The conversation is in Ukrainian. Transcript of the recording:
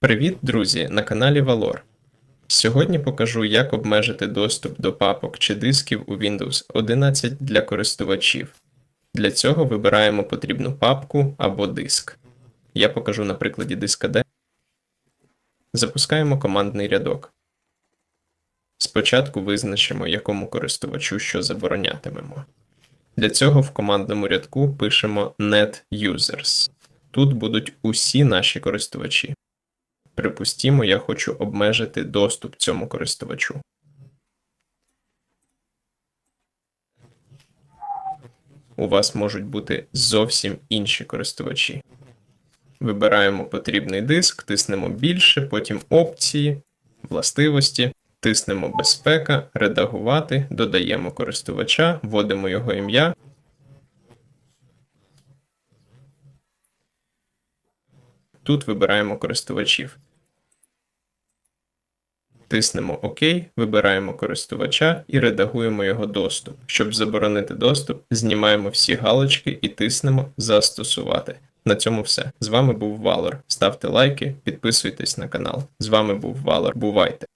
Привіт, друзі! На каналі Valor. Сьогодні покажу, як обмежити доступ до папок чи дисків у Windows 11 для користувачів. Для цього вибираємо потрібну папку або диск. Я покажу на прикладі диска D. Запускаємо командний рядок. Спочатку визначимо, якому користувачу що заборонятимемо. Для цього в командному рядку пишемо net users. Тут будуть усі наші користувачі. Припустімо, я хочу обмежити доступ цьому користувачу. У вас можуть бути зовсім інші користувачі. Вибираємо потрібний диск, тиснемо більше, потім опції, властивості, тиснемо безпека, редагувати, додаємо користувача, вводимо його ім'я. Тут вибираємо користувачів. Тиснемо ОК, вибираємо користувача і редагуємо його доступ. Щоб заборонити доступ, знімаємо всі галочки і тиснемо Застосувати. На цьому все. З вами був Валор. Ставте лайки, підписуйтесь на канал. З вами був Валор. Бувайте!